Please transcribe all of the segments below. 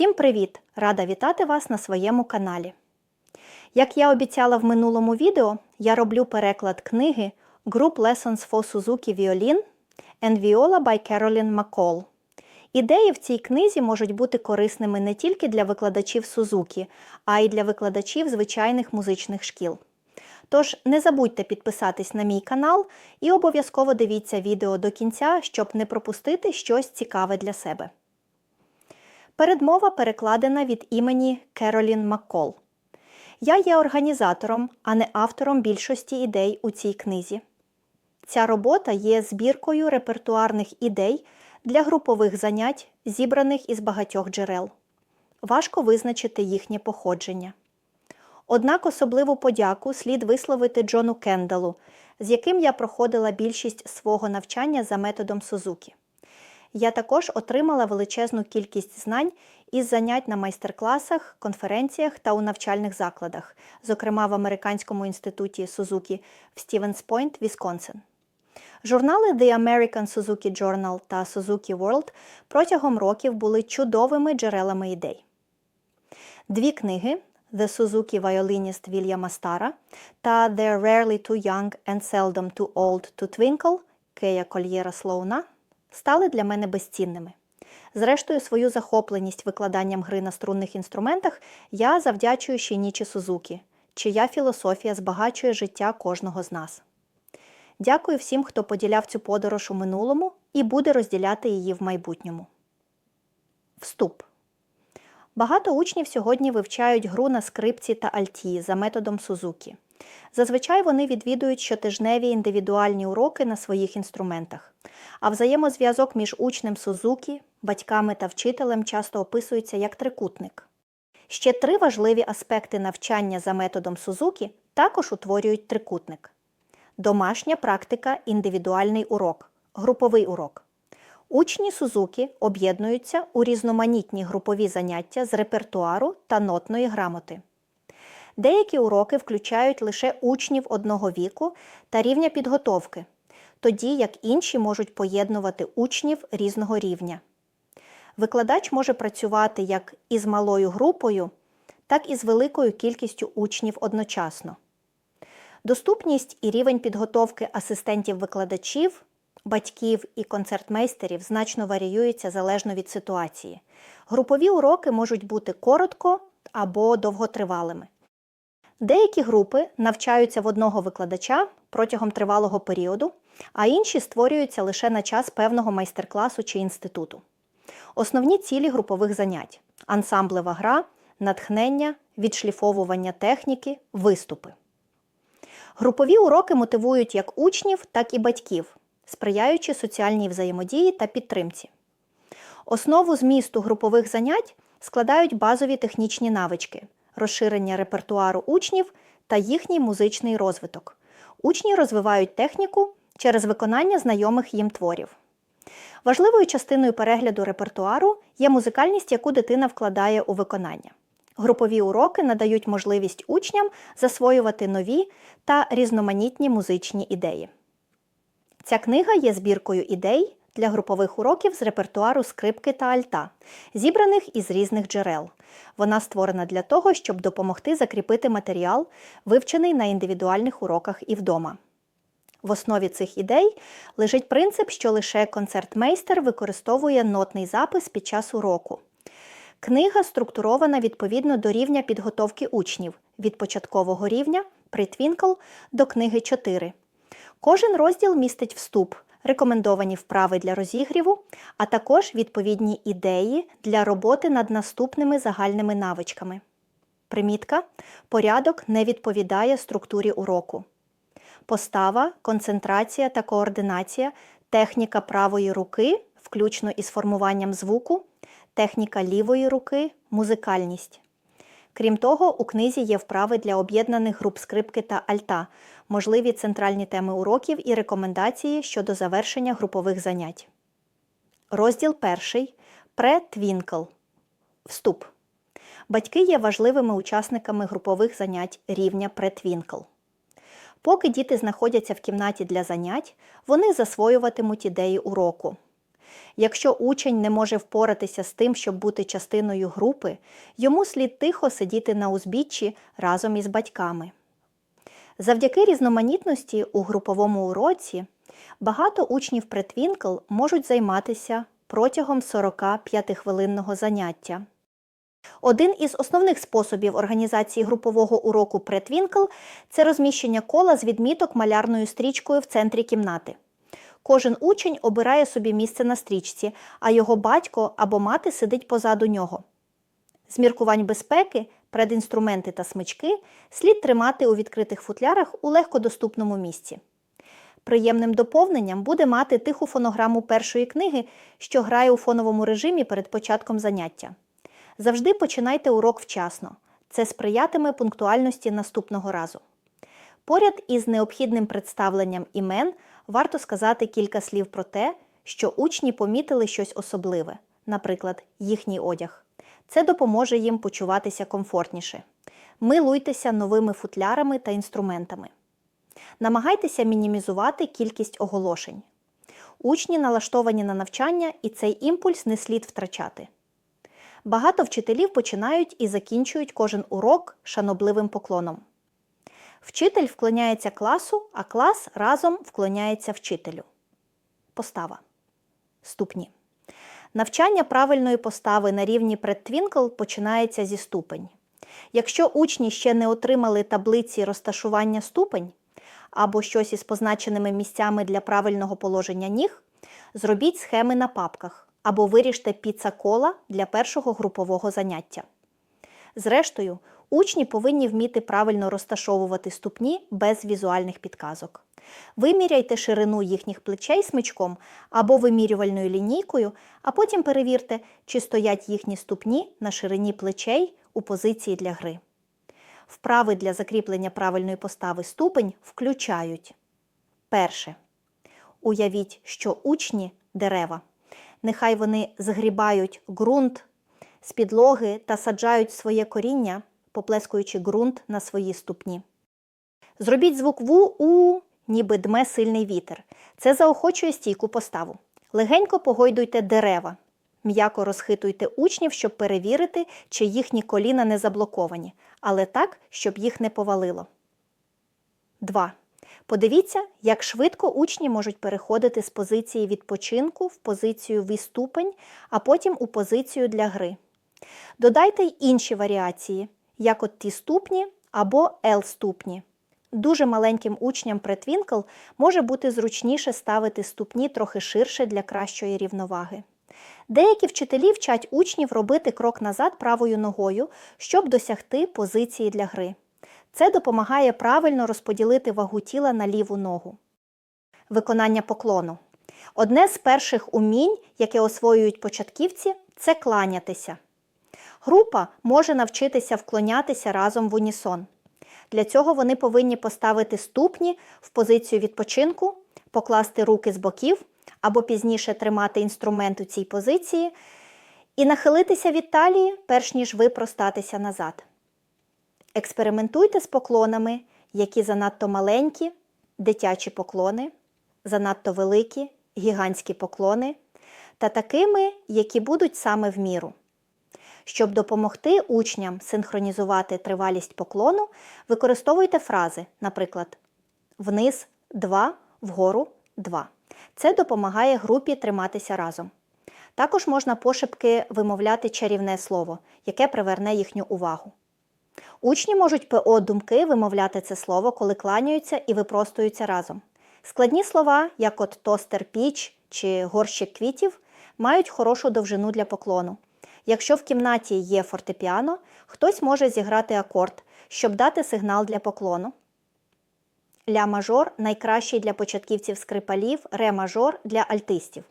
Всім привіт! Рада вітати вас на своєму каналі. Як я обіцяла в минулому відео, я роблю переклад книги Group Lessons for Suzuki Violin and Viola by Carolyn McCall. Ідеї в цій книзі можуть бути корисними не тільки для викладачів Сузукі, а й для викладачів звичайних музичних шкіл. Тож не забудьте підписатись на мій канал і обов'язково дивіться відео до кінця, щоб не пропустити щось цікаве для себе. Передмова перекладена від імені Керолін Маккол. Я є організатором, а не автором більшості ідей у цій книзі. Ця робота є збіркою репертуарних ідей для групових занять, зібраних із багатьох джерел. Важко визначити їхнє походження. Однак особливу подяку слід висловити Джону Кендалу, з яким я проходила більшість свого навчання за методом Сузукі. Я також отримала величезну кількість знань із занять на майстер-класах, конференціях та у навчальних закладах, зокрема в Американському інституті Сузукі в Стівенс-Пойнт, Вісконсин. Журнали The American Suzuki Journal та Suzuki World протягом років були чудовими джерелами ідей. Дві книги The Suzuki Violinist Вільяма Стара та They're Rarely Too Young and Seldom Too Old to Twinkle Кея Кольєра Слоуна стали для мене безцінними. Зрештою, свою захопленість викладанням гри на струнних інструментах я завдячую Шінічі Сузукі, чия філософія збагачує життя кожного з нас. Дякую всім, хто поділяв цю подорож у минулому і буде розділяти її в майбутньому. Вступ. Багато учнів сьогодні вивчають гру на скрипці та альті за методом Сузукі. Зазвичай вони відвідують щотижневі індивідуальні уроки на своїх інструментах, а взаємозв'язок між учнем Сузукі, батьками та вчителем часто описується як трикутник. Ще три важливі аспекти навчання за методом Сузукі також утворюють трикутник: домашня практика, індивідуальний урок, груповий урок. Учні Сузукі об'єднуються у різноманітні групові заняття з репертуару та нотної грамоти. Деякі уроки включають лише учнів одного віку та рівня підготовки, тоді як інші можуть поєднувати учнів різного рівня. Викладач може працювати як із малою групою, так і з великою кількістю учнів одночасно. Доступність і рівень підготовки асистентів викладачів, батьків і концертмейстерів значно варіюється залежно від ситуації. Групові уроки можуть бути коротко або довготривалими. Деякі групи навчаються в одного викладача протягом тривалого періоду, а інші створюються лише на час певного майстер-класу чи інституту. Основні цілі групових занять ансамблева гра, натхнення, відшліфовування техніки, виступи. Групові уроки мотивують як учнів, так і батьків, сприяючи соціальній взаємодії та підтримці. Основу змісту групових занять складають базові технічні навички розширення репертуару учнів та їхній музичний розвиток. Учні розвивають техніку через виконання знайомих їм творів. Важливою частиною перегляду репертуару є музикальність, яку дитина вкладає у виконання. Групові уроки надають можливість учням засвоювати нові та різноманітні музичні ідеї. Ця книга є збіркою ідей для групових уроків з репертуару скрипки та альта, зібраних із різних джерел. Вона створена для того, щоб допомогти закріпити матеріал, вивчений на індивідуальних уроках і вдома. В основі цих ідей лежить принцип, що лише концертмейстер використовує нотний запис під час уроку. Книга структурована відповідно до рівня підготовки учнів від початкового рівня притвінкл до книги 4. Кожен розділ містить вступ, рекомендовані вправи для розігріву, а також відповідні ідеї для роботи над наступними загальними навичками. Примітка. Порядок не відповідає структурі уроку. Постава, концентрація та координація, техніка правої руки, включно із формуванням звуку, техніка лівої руки, музикальність. Крім того, у книзі є вправи для об'єднаних груп скрипки та альта, можливі центральні теми уроків і рекомендації щодо завершення групових занять. Розділ перший Претвінкл. Вступ. Батьки є важливими учасниками групових занять рівня претвінкл. Поки діти знаходяться в кімнаті для занять, вони засвоюватимуть ідеї уроку. Якщо учень не може впоратися з тим, щоб бути частиною групи, йому слід тихо сидіти на узбіччі разом із батьками. Завдяки різноманітності у груповому уроці багато учнів Претвінкл можуть займатися протягом 45-хвилинного заняття. Один із основних способів організації групового уроку Претвінкл це розміщення кола з відміток малярною стрічкою в центрі кімнати. Кожен учень обирає собі місце на стрічці, а його батько або мати сидить позаду нього. З міркувань безпеки предінструменти та смички слід тримати у відкритих футлярах у легкодоступному місці. Приємним доповненням буде мати тиху фонограму першої книги, що грає у фоновому режимі перед початком заняття. Завжди починайте урок вчасно. Це сприятиме пунктуальності наступного разу. Поряд із необхідним представленням імен варто сказати кілька слів про те, що учні помітили щось особливе, наприклад, їхній одяг. Це допоможе їм почуватися комфортніше. Милуйтеся новими футлярами та інструментами. Намагайтеся мінімізувати кількість оголошень. Учні налаштовані на навчання, і цей імпульс не слід втрачати. Багато вчителів починають і закінчують кожен урок шанобливим поклоном. Вчитель вклоняється класу, а клас разом вклоняється вчителю. Постава. Ступні. Навчання правильної постави на рівні предтвінкл починається зі ступень. Якщо учні ще не отримали таблиці розташування ступень або щось із позначеними місцями для правильного положення ніг, зробіть схеми на папках або виріжте піца кола для першого групового заняття. Зрештою, учні повинні вміти правильно розташовувати ступні без візуальних підказок. Виміряйте ширину їхніх плечей смичком або вимірювальною лінійкою, а потім перевірте, чи стоять їхні ступні на ширині плечей у позиції для гри. Вправи для закріплення правильної постави ступень включають перше. Уявіть, що учні дерева. Нехай вони згрібають ґрунт з підлоги та саджають своє коріння, поплескуючи ґрунт на свої ступні. Зробіть звук ву у, ніби дме сильний вітер. Це заохочує стійку поставу. Легенько погойдуйте дерева. М'яко розхитуйте учнів, щоб перевірити, чи їхні коліна не заблоковані, але так, щоб їх не повалило. 2. Подивіться, як швидко учні можуть переходити з позиції відпочинку в позицію виступень, а потім у позицію для гри. Додайте й інші варіації, як от ті ступні або L-ступні. Дуже маленьким учням претвінкл може бути зручніше ставити ступні трохи ширше для кращої рівноваги. Деякі вчителі вчать учнів робити крок назад правою ногою, щоб досягти позиції для гри. Це допомагає правильно розподілити вагу тіла на ліву ногу. Виконання поклону. Одне з перших умінь, яке освоюють початківці, це кланятися. Група може навчитися вклонятися разом в унісон. Для цього вони повинні поставити ступні в позицію відпочинку, покласти руки з боків або пізніше тримати інструмент у цій позиції і нахилитися від талії, перш ніж випростатися назад. Експериментуйте з поклонами, які занадто маленькі, дитячі поклони, занадто великі, гігантські поклони, та такими, які будуть саме в міру. Щоб допомогти учням синхронізувати тривалість поклону, використовуйте фрази, наприклад, вниз 2, вгору 2. Це допомагає групі триматися разом. Також можна пошепки вимовляти чарівне слово, яке приверне їхню увагу. Учні можуть ПО думки вимовляти це слово, коли кланяються і випростуються разом. Складні слова, як от тостер піч чи горщик квітів, мають хорошу довжину для поклону. Якщо в кімнаті є фортепіано, хтось може зіграти акорд, щоб дати сигнал для поклону. Ля мажор найкращий для початківців скрипалів, ре мажор для альтистів.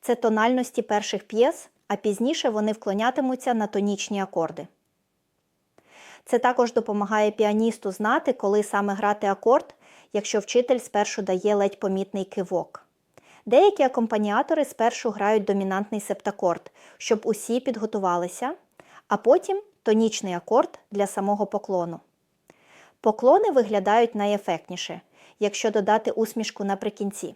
Це тональності перших п'єс, а пізніше вони вклонятимуться на тонічні акорди. Це також допомагає піаністу знати, коли саме грати акорд, якщо вчитель спершу дає ледь помітний кивок. Деякі акомпаніатори спершу грають домінантний септакорд, щоб усі підготувалися, а потім тонічний акорд для самого поклону. Поклони виглядають найефектніше, якщо додати усмішку наприкінці.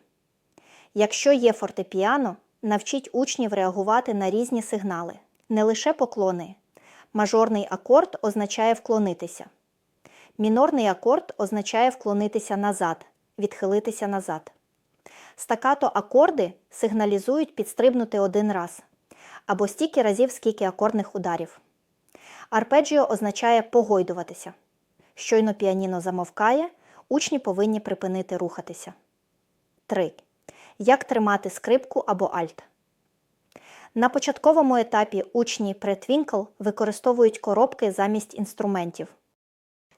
Якщо є фортепіано, навчіть учнів реагувати на різні сигнали, не лише поклони. Мажорний акорд означає вклонитися. Мінорний акорд означає вклонитися назад, відхилитися назад. Стакато акорди сигналізують підстрибнути один раз або стільки разів, скільки акордних ударів. Арпеджіо означає погойдуватися. Щойно піаніно замовкає, учні повинні припинити рухатися. 3. Як тримати скрипку або альт. На початковому етапі учні претвінкл використовують коробки замість інструментів.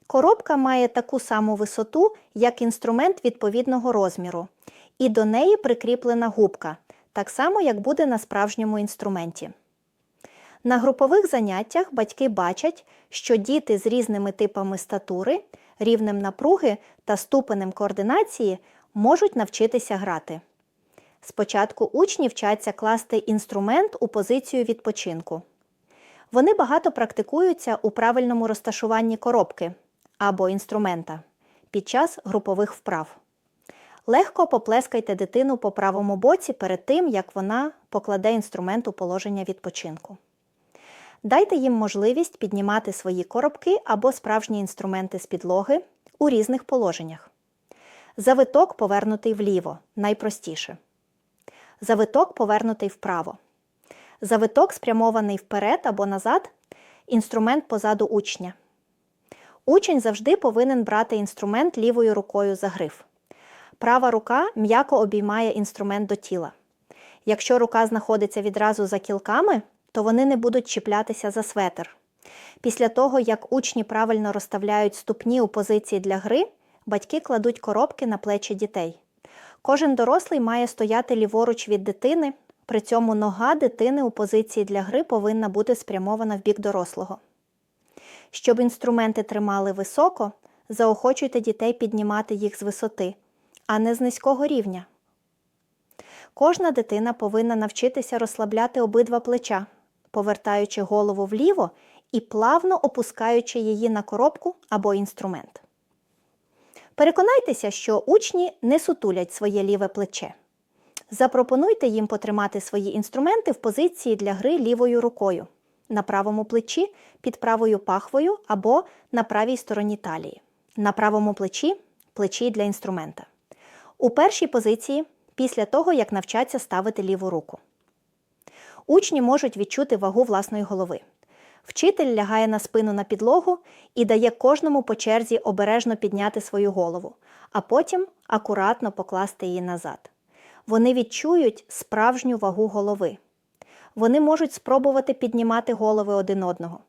Коробка має таку саму висоту, як інструмент відповідного розміру, і до неї прикріплена губка, так само, як буде на справжньому інструменті. На групових заняттях батьки бачать, що діти з різними типами статури, рівнем напруги та ступенем координації можуть навчитися грати. Спочатку учні вчаться класти інструмент у позицію відпочинку. Вони багато практикуються у правильному розташуванні коробки або інструмента під час групових вправ. Легко поплескайте дитину по правому боці перед тим, як вона покладе інструмент у положення відпочинку. Дайте їм можливість піднімати свої коробки або справжні інструменти з підлоги у різних положеннях. Завиток повернутий вліво найпростіше. Завиток повернутий вправо. Завиток спрямований вперед або назад, інструмент позаду учня. Учень завжди повинен брати інструмент лівою рукою за гриф. Права рука м'яко обіймає інструмент до тіла. Якщо рука знаходиться відразу за кілками, то вони не будуть чіплятися за светр. Після того, як учні правильно розставляють ступні у позиції для гри, батьки кладуть коробки на плечі дітей. Кожен дорослий має стояти ліворуч від дитини, при цьому нога дитини у позиції для гри повинна бути спрямована в бік дорослого. Щоб інструменти тримали високо, заохочуйте дітей піднімати їх з висоти, а не з низького рівня. Кожна дитина повинна навчитися розслабляти обидва плеча, повертаючи голову вліво і плавно опускаючи її на коробку або інструмент. Переконайтеся, що учні не сутулять своє ліве плече. Запропонуйте їм потримати свої інструменти в позиції для гри лівою рукою на правому плечі під правою пахвою або на правій стороні талії. На правому плечі плечі для інструмента. У першій позиції після того, як навчаться ставити ліву руку. Учні можуть відчути вагу власної голови. Вчитель лягає на спину на підлогу і дає кожному по черзі обережно підняти свою голову, а потім акуратно покласти її назад. Вони відчують справжню вагу голови. Вони можуть спробувати піднімати голови один одного.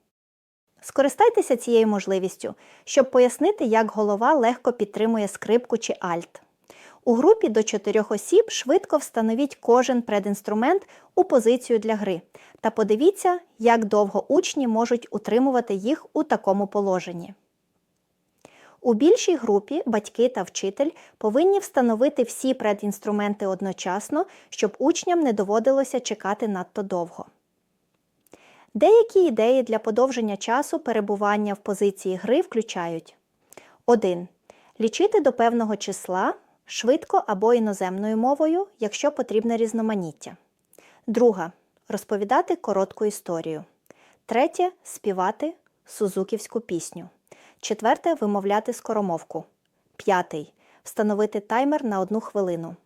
Скористайтеся цією можливістю, щоб пояснити, як голова легко підтримує скрипку чи альт. У групі до чотирьох осіб швидко встановіть кожен предінструмент у позицію для гри та подивіться, як довго учні можуть утримувати їх у такому положенні. У більшій групі батьки та вчитель повинні встановити всі предінструменти одночасно, щоб учням не доводилося чекати надто довго. Деякі ідеї для подовження часу перебування в позиції гри включають 1. Лічити до певного числа швидко або іноземною мовою, якщо потрібне різноманіття. Друга розповідати коротку історію. Третє співати сузуківську пісню. Четверте вимовляти скоромовку. П'ятий встановити таймер на одну хвилину.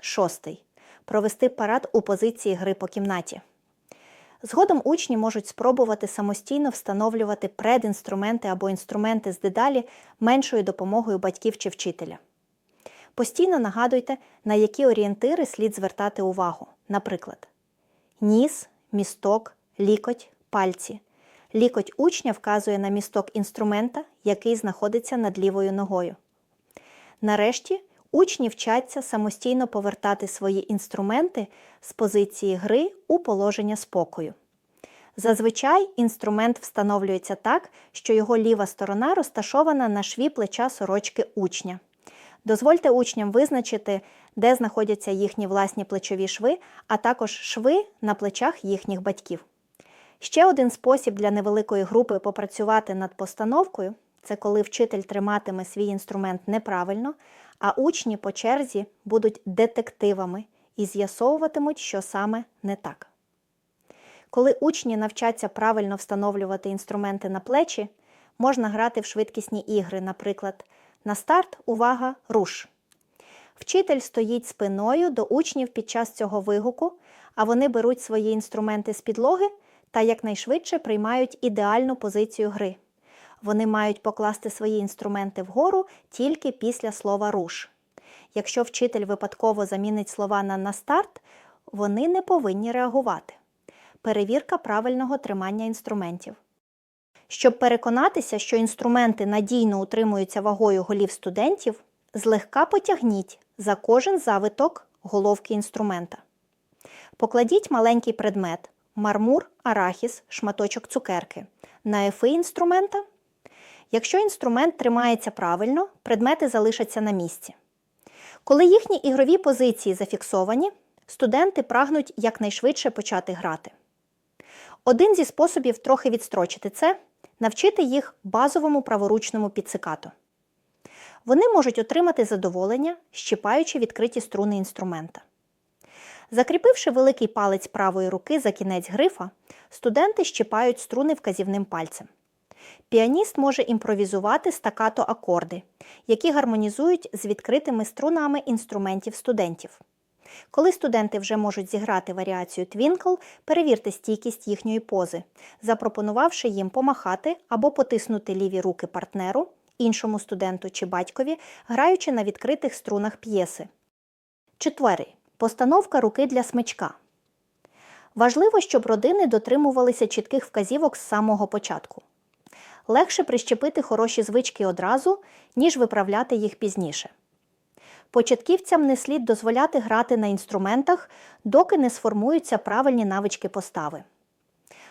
Шостий провести парад у позиції гри по кімнаті. Згодом учні можуть спробувати самостійно встановлювати предінструменти або інструменти з дедалі меншою допомогою батьків чи вчителя. Постійно нагадуйте, на які орієнтири слід звертати увагу. Наприклад, ніс, місток, лікоть, пальці. Лікоть учня вказує на місток інструмента, який знаходиться над лівою ногою. Нарешті учні вчаться самостійно повертати свої інструменти з позиції гри у положення спокою. Зазвичай інструмент встановлюється так, що його ліва сторона розташована на шві плеча сорочки учня. Дозвольте учням визначити, де знаходяться їхні власні плечові шви, а також шви на плечах їхніх батьків. Ще один спосіб для невеликої групи попрацювати над постановкою це коли вчитель триматиме свій інструмент неправильно, а учні по черзі будуть детективами і з'ясовуватимуть, що саме не так. Коли учні навчаться правильно встановлювати інструменти на плечі, можна грати в швидкісні ігри, наприклад, на старт увага, руш. Вчитель стоїть спиною до учнів під час цього вигуку, а вони беруть свої інструменти з підлоги та якнайшвидше приймають ідеальну позицію гри. Вони мають покласти свої інструменти вгору тільки після слова руш. Якщо вчитель випадково замінить слова на на старт, вони не повинні реагувати. Перевірка правильного тримання інструментів. Щоб переконатися, що інструменти надійно утримуються вагою голів студентів, злегка потягніть за кожен завиток головки інструмента. Покладіть маленький предмет мармур, арахіс, шматочок цукерки на ефи інструмента. Якщо інструмент тримається правильно, предмети залишаться на місці. Коли їхні ігрові позиції зафіксовані, студенти прагнуть якнайшвидше почати грати. Один зі способів трохи відстрочити це навчити їх базовому праворучному підсикату. Вони можуть отримати задоволення, щипаючи відкриті струни інструмента. Закріпивши великий палець правої руки за кінець грифа, студенти щипають струни вказівним пальцем. Піаніст може імпровізувати стакато акорди, які гармонізують з відкритими струнами інструментів студентів. Коли студенти вже можуть зіграти варіацію твінкл, перевірте стійкість їхньої пози, запропонувавши їм помахати або потиснути ліві руки партнеру, іншому студенту чи батькові, граючи на відкритих струнах п'єси. Четвертий. Постановка руки для смичка. Важливо, щоб родини дотримувалися чітких вказівок з самого початку. Легше прищепити хороші звички одразу, ніж виправляти їх пізніше. Початківцям не слід дозволяти грати на інструментах, доки не сформуються правильні навички постави.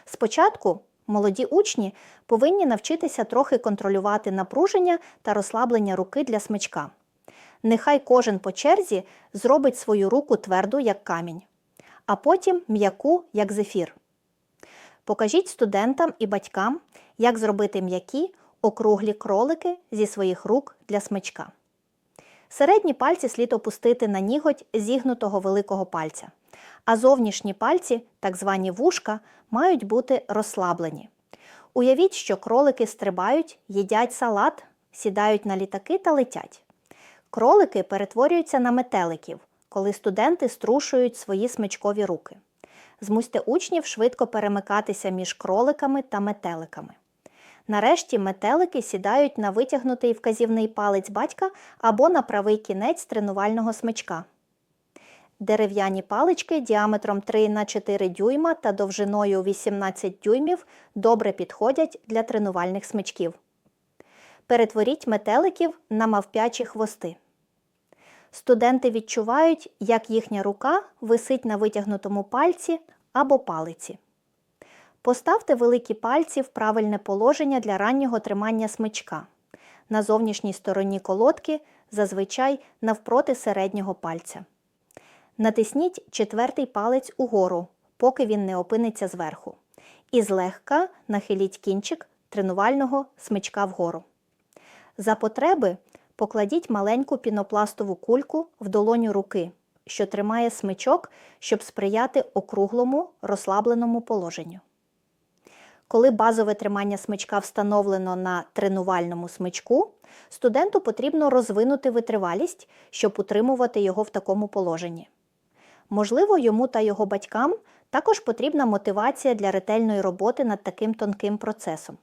Спочатку молоді учні повинні навчитися трохи контролювати напруження та розслаблення руки для смичка. Нехай кожен по черзі зробить свою руку тверду, як камінь, а потім м'яку, як зефір. Покажіть студентам і батькам, як зробити м'які округлі кролики зі своїх рук для смичка. Середні пальці слід опустити на ніготь зігнутого великого пальця, а зовнішні пальці, так звані вушка, мають бути розслаблені. Уявіть, що кролики стрибають, їдять салат, сідають на літаки та летять. Кролики перетворюються на метеликів, коли студенти струшують свої смичкові руки. Змусьте учнів швидко перемикатися між кроликами та метеликами. Нарешті метелики сідають на витягнутий вказівний палець батька або на правий кінець тренувального смичка. Дерев'яні палички діаметром 3 на 4 дюйма та довжиною 18 дюймів добре підходять для тренувальних смичків. Перетворіть метеликів на мавпячі хвости. Студенти відчувають, як їхня рука висить на витягнутому пальці або палиці. Поставте великі пальці в правильне положення для раннього тримання смичка. На зовнішній стороні колодки, зазвичай навпроти середнього пальця. Натисніть четвертий палець угору, поки він не опиниться зверху. І злегка нахиліть кінчик тренувального смичка вгору. За потреби покладіть маленьку пінопластову кульку в долоню руки, що тримає смичок, щоб сприяти округлому розслабленому положенню. Коли базове тримання смичка встановлено на тренувальному смичку, студенту потрібно розвинути витривалість, щоб утримувати його в такому положенні. Можливо, йому та його батькам також потрібна мотивація для ретельної роботи над таким тонким процесом.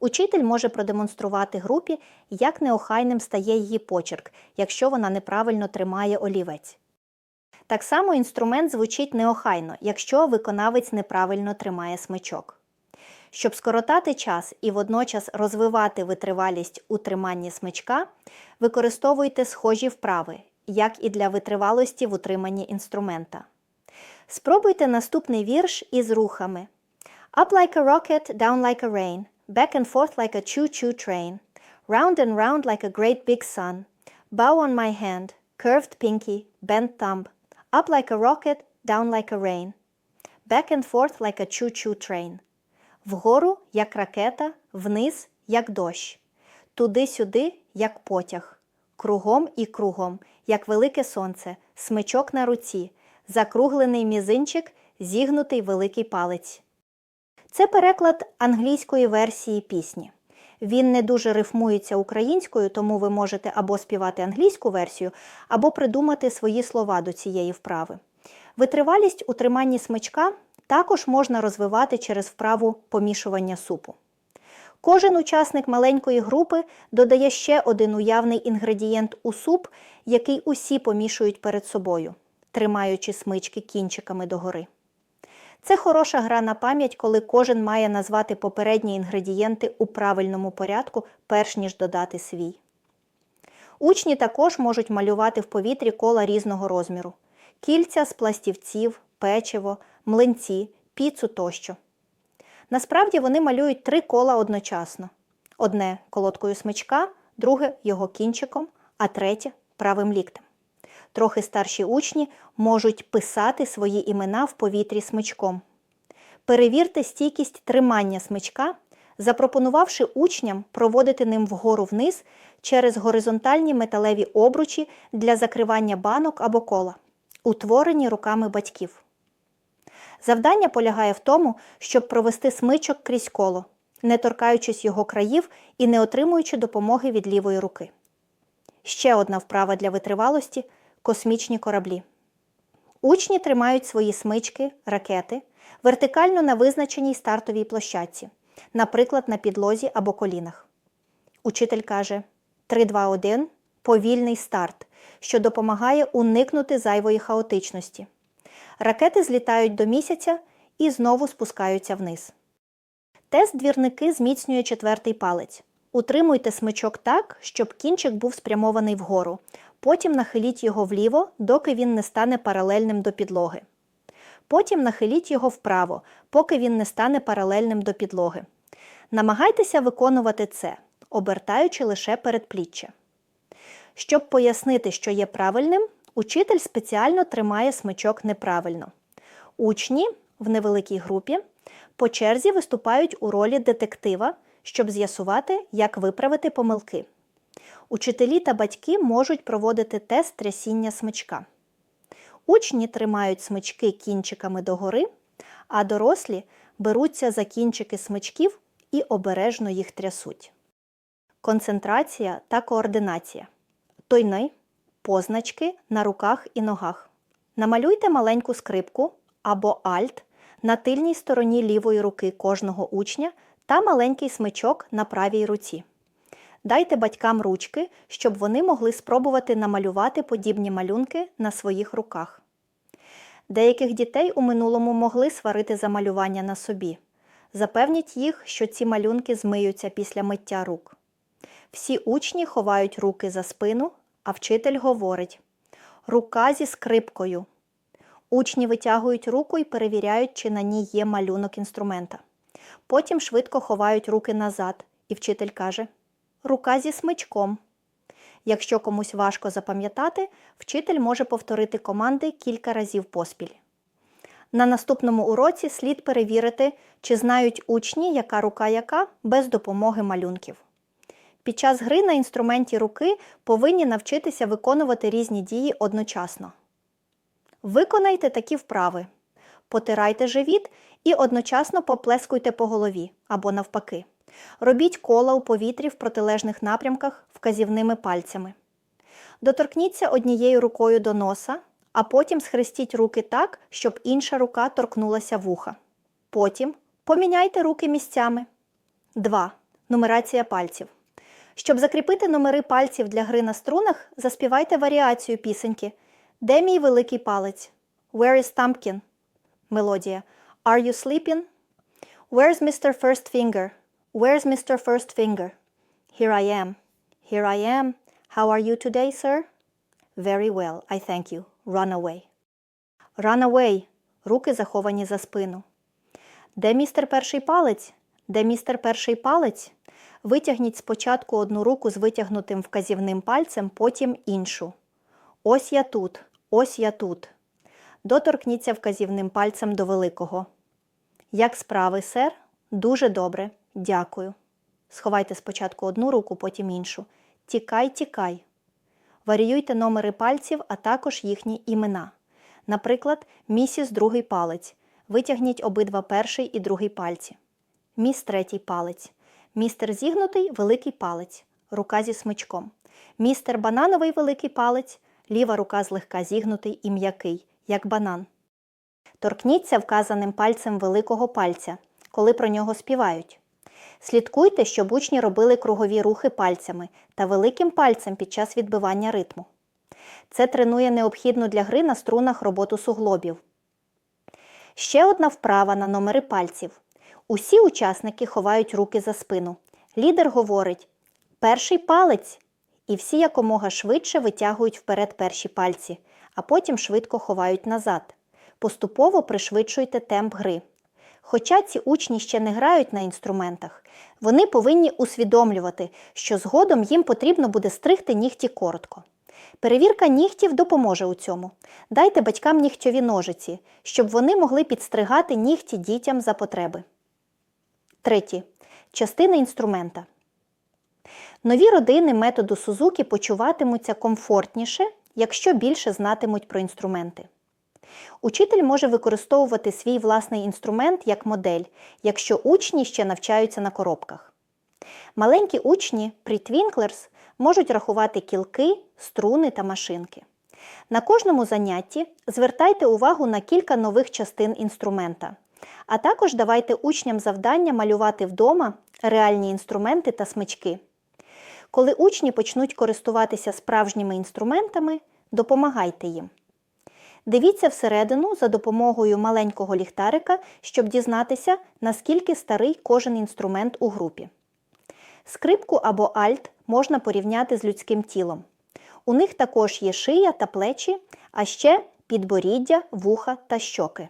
Учитель може продемонструвати групі, як неохайним стає її почерк, якщо вона неправильно тримає олівець. Так само інструмент звучить неохайно, якщо виконавець неправильно тримає смичок. Щоб скоротати час і водночас розвивати витривалість у триманні смичка, використовуйте схожі вправи, як і для витривалості в утриманні інструмента. Спробуйте наступний вірш із рухами: Up like a rocket, down like a rain, back and forth like a choo-choo train, round and round like a great big sun, bow on my hand, curved pinky, bent thumb, up like a rocket, down like a rain, back and forth like a choo-choo train. Вгору, як ракета, вниз, як дощ, туди-сюди, як потяг, кругом і кругом, як велике сонце, смичок на руці, закруглений мізинчик, зігнутий великий палець. Це переклад англійської версії пісні. Він не дуже рифмується українською, тому ви можете або співати англійську версію, або придумати свої слова до цієї вправи. Витривалість у триманні смичка також можна розвивати через вправу помішування супу. Кожен учасник маленької групи додає ще один уявний інгредієнт у суп, який усі помішують перед собою, тримаючи смички кінчиками догори. Це хороша гра на пам'ять, коли кожен має назвати попередні інгредієнти у правильному порядку, перш ніж додати свій. Учні також можуть малювати в повітрі кола різного розміру: кільця з пластівців, печиво, млинці, піцу тощо. Насправді вони малюють три кола одночасно: одне колодкою смичка, друге його кінчиком, а третє правим ліктем. Трохи старші учні можуть писати свої імена в повітрі смичком. Перевірте стійкість тримання смичка, запропонувавши учням проводити ним вгору вниз через горизонтальні металеві обручі для закривання банок або кола, утворені руками батьків. Завдання полягає в тому, щоб провести смичок крізь коло, не торкаючись його країв і не отримуючи допомоги від лівої руки. Ще одна вправа для витривалості космічні кораблі. Учні тримають свої смички, ракети вертикально на визначеній стартовій площадці, наприклад, на підлозі або колінах. Учитель каже 3-2-1 повільний старт, що допомагає уникнути зайвої хаотичності. Ракети злітають до місяця і знову спускаються вниз. Тест двірники зміцнює четвертий палець. Утримуйте смичок так, щоб кінчик був спрямований вгору. Потім нахиліть його вліво, доки він не стане паралельним до підлоги. Потім нахиліть його вправо, поки він не стане паралельним до підлоги. Намагайтеся виконувати це, обертаючи лише передпліччя. Щоб пояснити, що є правильним, учитель спеціально тримає смичок неправильно. Учні в невеликій групі по черзі виступають у ролі детектива, щоб з'ясувати, як виправити помилки. Учителі та батьки можуть проводити тест трясіння смичка. Учні тримають смички кінчиками догори, а дорослі беруться за кінчики смичків і обережно їх трясуть. Концентрація та координація. Тойни, позначки на руках і ногах. Намалюйте маленьку скрипку або альт на тильній стороні лівої руки кожного учня та маленький смичок на правій руці. Дайте батькам ручки, щоб вони могли спробувати намалювати подібні малюнки на своїх руках. Деяких дітей у минулому могли сварити за малювання на собі. Запевніть їх, що ці малюнки змиються після миття рук. Всі учні ховають руки за спину, а вчитель говорить Рука зі скрипкою. Учні витягують руку і перевіряють, чи на ній є малюнок інструмента. Потім швидко ховають руки назад, і вчитель каже Рука зі смичком. Якщо комусь важко запам'ятати, вчитель може повторити команди кілька разів поспіль. На наступному уроці слід перевірити, чи знають учні, яка рука яка без допомоги малюнків. Під час гри на інструменті руки повинні навчитися виконувати різні дії одночасно. Виконайте такі вправи. Потирайте живіт і одночасно поплескуйте по голові або навпаки. Робіть кола у повітрі в протилежних напрямках вказівними пальцями. Доторкніться однією рукою до носа, а потім схрестіть руки так, щоб інша рука торкнулася вуха. Потім поміняйте руки місцями. 2. Нумерація пальців. Щоб закріпити номери пальців для гри на струнах, заспівайте варіацію пісеньки. Де мій великий палець? Where is Thumbkin? Мелодія. Are you sleeping? Where's Mr. First Finger? Where's Mr. First Finger? Here I am. Here I am. How are you today, sir? Very well, I thank you. Run away. Run away. Руки заховані за спину. Де містер перший палець? Де містер перший палець? Витягніть спочатку одну руку з витягнутим вказівним пальцем, потім іншу. Ось я тут, ось я тут. Доторкніться вказівним пальцем до великого. Як справи, сер? Дуже добре. Дякую. Сховайте спочатку одну руку, потім іншу. Тікай, тікай. Варіюйте номери пальців, а також їхні імена. Наприклад, місіс другий палець. Витягніть обидва перший і другий пальці. Міс третій палець. Містер зігнутий великий палець. Рука зі смичком. Містер банановий великий палець. Ліва рука злегка зігнутий і м'який, як банан. Торкніться вказаним пальцем великого пальця, коли про нього співають. Слідкуйте, щоб учні робили кругові рухи пальцями та великим пальцем під час відбивання ритму. Це тренує необхідну для гри на струнах роботу суглобів. Ще одна вправа на номери пальців. Усі учасники ховають руки за спину. Лідер говорить перший палець. І всі якомога швидше витягують вперед перші пальці, а потім швидко ховають назад. Поступово пришвидшуйте темп гри. Хоча ці учні ще не грають на інструментах, вони повинні усвідомлювати, що згодом їм потрібно буде стригти нігті коротко. Перевірка нігтів допоможе у цьому. Дайте батькам нігтьові ножиці, щоб вони могли підстригати нігті дітям за потреби. Третє. Частини інструмента. Нові родини методу Сузуки почуватимуться комфортніше, якщо більше знатимуть про інструменти. Учитель може використовувати свій власний інструмент як модель, якщо учні ще навчаються на коробках. Маленькі учні Twinklers можуть рахувати кілки, струни та машинки. На кожному занятті звертайте увагу на кілька нових частин інструмента, а також давайте учням завдання малювати вдома реальні інструменти та смички. Коли учні почнуть користуватися справжніми інструментами, допомагайте їм. Дивіться всередину за допомогою маленького ліхтарика, щоб дізнатися, наскільки старий кожен інструмент у групі. Скрипку або альт можна порівняти з людським тілом. У них також є шия та плечі, а ще підборіддя, вуха та щоки.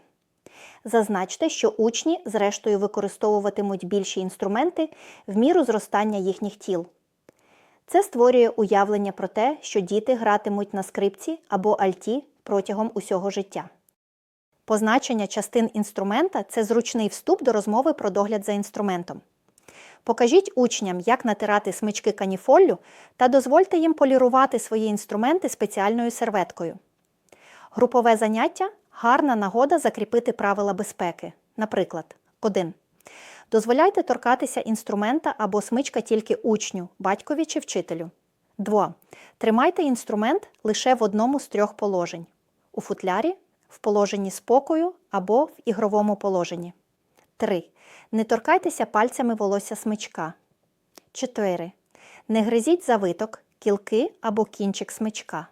Зазначте, що учні, зрештою, використовуватимуть більші інструменти в міру зростання їхніх тіл. Це створює уявлення про те, що діти гратимуть на скрипці або альті протягом усього життя. Позначення частин інструмента це зручний вступ до розмови про догляд за інструментом. Покажіть учням, як натирати смички каніфоллю та дозвольте їм полірувати свої інструменти спеціальною серветкою. Групове заняття гарна нагода закріпити правила безпеки. Наприклад, 1. Дозволяйте торкатися інструмента або смичка тільки учню, батькові чи вчителю. 2. Тримайте інструмент лише в одному з трьох положень: у футлярі, в положенні спокою або в ігровому положенні. 3. Не торкайтеся пальцями волосся смичка. 4. Не гризіть завиток, кілки або кінчик смичка.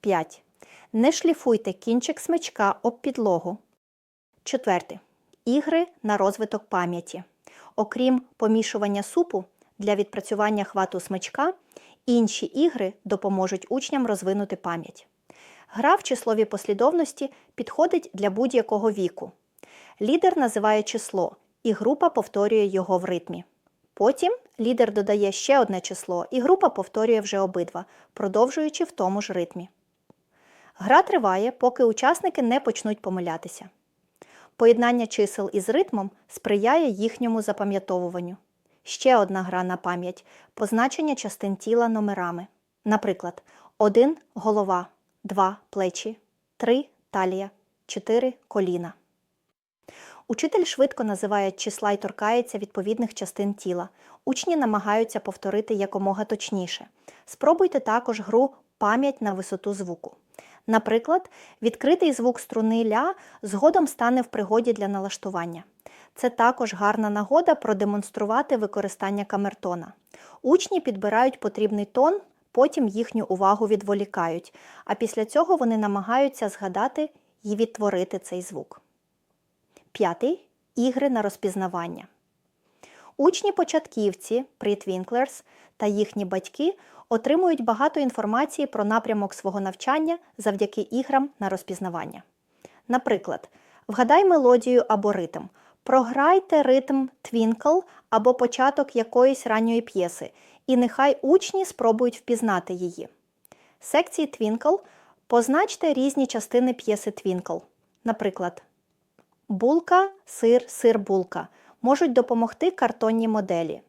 5. Не шліфуйте кінчик смичка об підлогу. 4. Ігри на розвиток пам'яті. Окрім помішування супу для відпрацювання хвату смичка, інші ігри допоможуть учням розвинути пам'ять. Гра в числові послідовності підходить для будь-якого віку. Лідер називає число, і група повторює його в ритмі. Потім лідер додає ще одне число, і група повторює вже обидва, продовжуючи в тому ж ритмі. Гра триває, поки учасники не почнуть помилятися. Поєднання чисел із ритмом сприяє їхньому запам'ятовуванню. Ще одна гра на пам'ять позначення частин тіла номерами. Наприклад, 1 голова, 2 плечі, 3 талія, 4 коліна. Учитель швидко називає числа й торкається відповідних частин тіла. Учні намагаються повторити якомога точніше. Спробуйте також гру пам'ять на висоту звуку. Наприклад, відкритий звук струни ля згодом стане в пригоді для налаштування. Це також гарна нагода продемонструвати використання камертона. Учні підбирають потрібний тон, потім їхню увагу відволікають, а після цього вони намагаються згадати і відтворити цей звук. П'ятий ігри на розпізнавання. Учні-початківці Twinklers та їхні батьки отримують багато інформації про напрямок свого навчання завдяки іграм на розпізнавання. Наприклад, вгадай мелодію або ритм, програйте ритм Twinkle або початок якоїсь ранньої п'єси, і нехай учні спробують впізнати її. Секції Twinkle позначте різні частини п'єси Twinkle. Наприклад, булка, сир, сир, булка можуть допомогти картонні моделі.